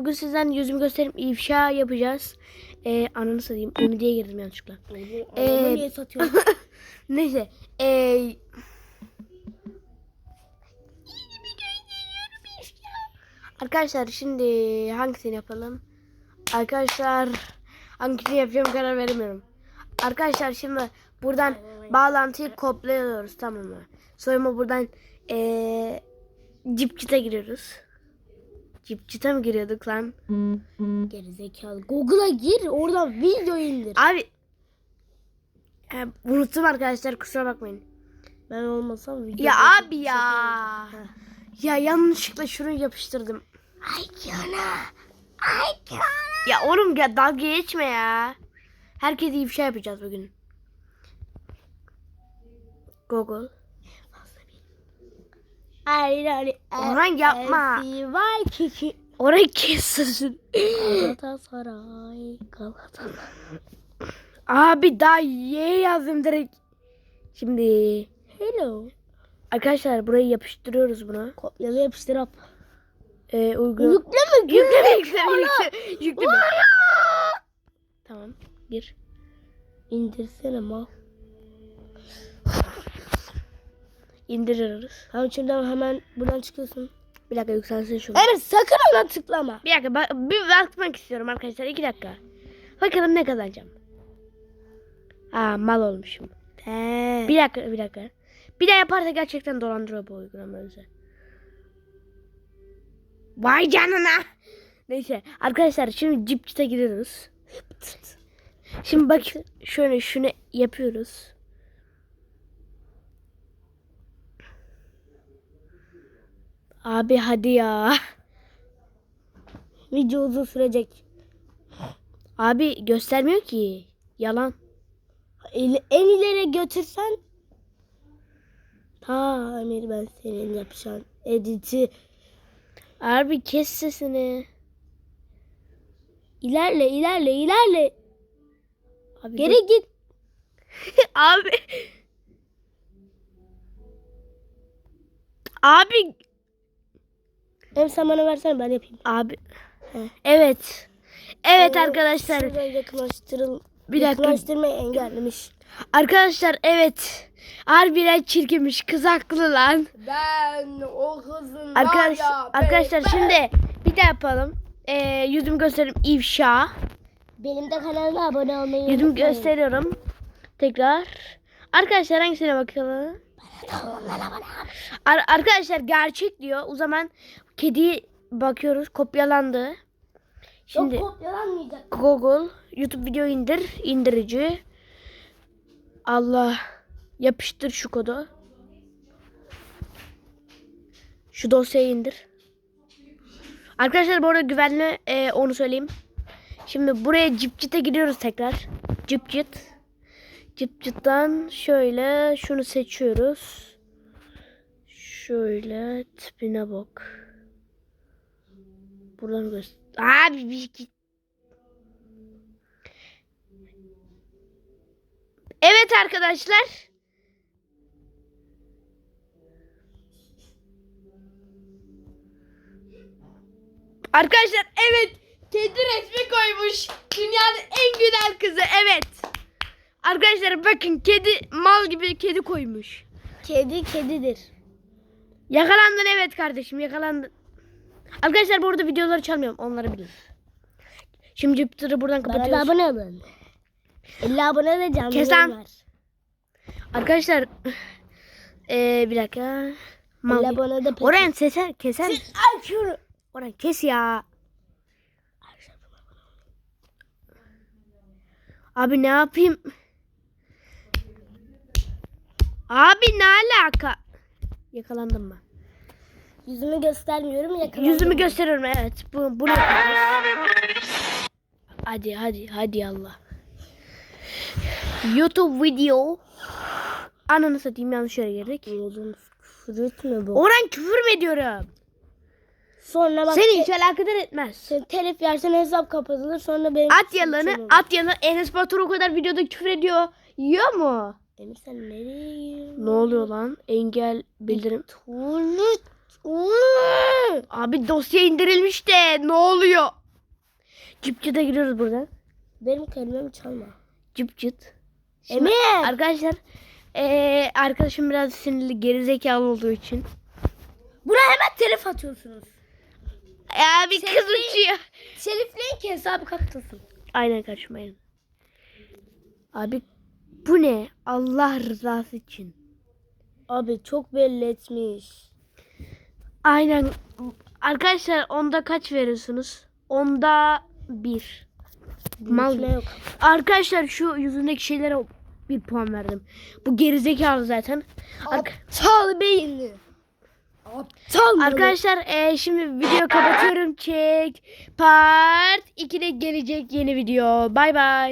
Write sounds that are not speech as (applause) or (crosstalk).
bugün sizden yüzümü gösterip ifşa yapacağız. Ee, ananı satayım. Ümidiye girdim yanlışlıkla. Ee, niye satıyorsun? (laughs) Neyse. Ee, Arkadaşlar şimdi hangisini yapalım? Arkadaşlar hangisini yapacağım karar veremiyorum. Arkadaşlar şimdi buradan bağlantıyı kopyalıyoruz tamam mı? Sonra buradan ee, Cipcit'e giriyoruz. Cipcit'e mi giriyorduk lan? Gerizekalı. Google'a gir oradan video indir. Abi e, unuttum arkadaşlar kusura bakmayın. Ben olmasam video Ya abi ya. Ya yanlışlıkla şunu yapıştırdım. Ay yana. Ay yana. Ya oğlum ya dalga geçme ya. Herkese iyi bir şey yapacağız bugün. Google. Orhan yapma. Vay kiki. Orayı kessin. Galatasaray. Galatasaray. Abi daha ye yazdım direkt. Şimdi Hello. arkadaşlar burayı yapıştırıyoruz bunu. Kopyala yapıştır yap. Ee, uygun. Yükleme Yükleme yükleme yükleme. yükleme. Tamam gir. İndirsene mal. İndiriyoruz. Tamam şuradan hemen buradan çıkıyorsun. Bir dakika yükselsin şunu. Evet sakın ona tıklama. Bir dakika bak, bir bakmak istiyorum arkadaşlar. iki dakika. Bakalım ne kazanacağım. Aa mal olmuşum. He. Bir dakika bir dakika. Bir daha yaparsa gerçekten dolandırıyor bu uygulama bize. Vay canına. Neyse arkadaşlar şimdi cipcite gidiyoruz. (laughs) Şimdi bak şöyle şunu yapıyoruz. Abi hadi ya. (laughs) Video uzun sürecek. Abi göstermiyor ki. Yalan. El- en ileri götürsen Tamir ben senin yapacağın editi Abi kes sesini. ilerle ilerle ilerle Abi geri dur. git (laughs) Abi. Abi. Hem sen bana versene ben yapayım Abi. Evet. Evet Ee, arkadaşlar. yakınlaştırıl Bir dakika. yakınlaştırmayı engellemiş Arkadaşlar evet. Harbiden çirkinmiş. Kız haklı lan. ben o kızın Arkadaş, arkadaşlar şimdi bir daha yapalım. Ee, yüzümü göstereyim. ifşa. benim de kanalıma abone olmayı Yüzümü unutmayın. gösteriyorum. Tekrar. Arkadaşlar hangisine bakalım? Ar- arkadaşlar gerçek diyor. O zaman kediye bakıyoruz. Kopyalandı. Şimdi Yok kopyalanmayacak Google YouTube video indir. indirici. Allah. Yapıştır şu kodu. Şu dosyayı indir. Arkadaşlar bu arada güvenli e, onu söyleyeyim. Şimdi buraya cipcite giriyoruz tekrar. Cipcit. Cipcit'ten şöyle şunu seçiyoruz. Şöyle tipine bak. Buradan göster. Abi bir git. Evet arkadaşlar. Arkadaşlar evet. Kedi resmi koymuş. Dünyanın en güzel kızı evet. Arkadaşlar bakın kedi mal gibi kedi koymuş. kedi kedidir Yakalandın evet kardeşim yakalandın. Arkadaşlar bu arada videoları çalmıyorum onları bilin. Şimdi Jupiter'ı buradan bana da kapatıyoruz. abone olun 50 abone de canlı Kes yayın lan. var Arkadaşlar (laughs) eee bir dakika. 50 Mal. abone de. Orhan keser keser. Orhan kes ya. Abi ne yapayım? Abi ne alaka? Yakalandım mı? Yüzümü göstermiyorum yakalandım. Yüzümü gösteriyorum evet. Bu bunu. Hadi hadi hadi Allah. YouTube video. Ananı satayım yanlış yere girdik. Oğlum küfür etme bu. Orhan küfür mü ediyorum? Sonra bak Seni hiç alakadar etmez. sen telif yersen hesap kapatılır sonra benim At yalanı, at yalanı. Enes Batur o kadar videoda küfür ediyor. Yiyor mu? Emir sen nereye gidiyorsun? Ne oluyor lan? Engel bildirim. Tuvalet. Abi dosya indirilmiş de ne oluyor? Cıp cıta giriyoruz buradan. Benim kelimemi çalma. Şimdi Emir. Arkadaşlar eee arkadaşım biraz sinirli gerizekalı olduğu için. Buna hemen telif atıyorsunuz. Ya bir kız uçuyor. Telifleyin ki hesabı kapatılsın. Aynen karışmayın. Abi bu ne? Allah rızası için. Abi çok belli etmiş. Aynen. Arkadaşlar onda kaç veriyorsunuz? Onda bir. Mal. Mal yok. Arkadaşlar şu yüzündeki şeylere bir puan verdim. Bu gerizekalı zaten. Aptal beyinli. Aptal? Arkadaşlar eee, şimdi video kapatıyorum. Çek. Part 2'de gelecek yeni video. Bay bay.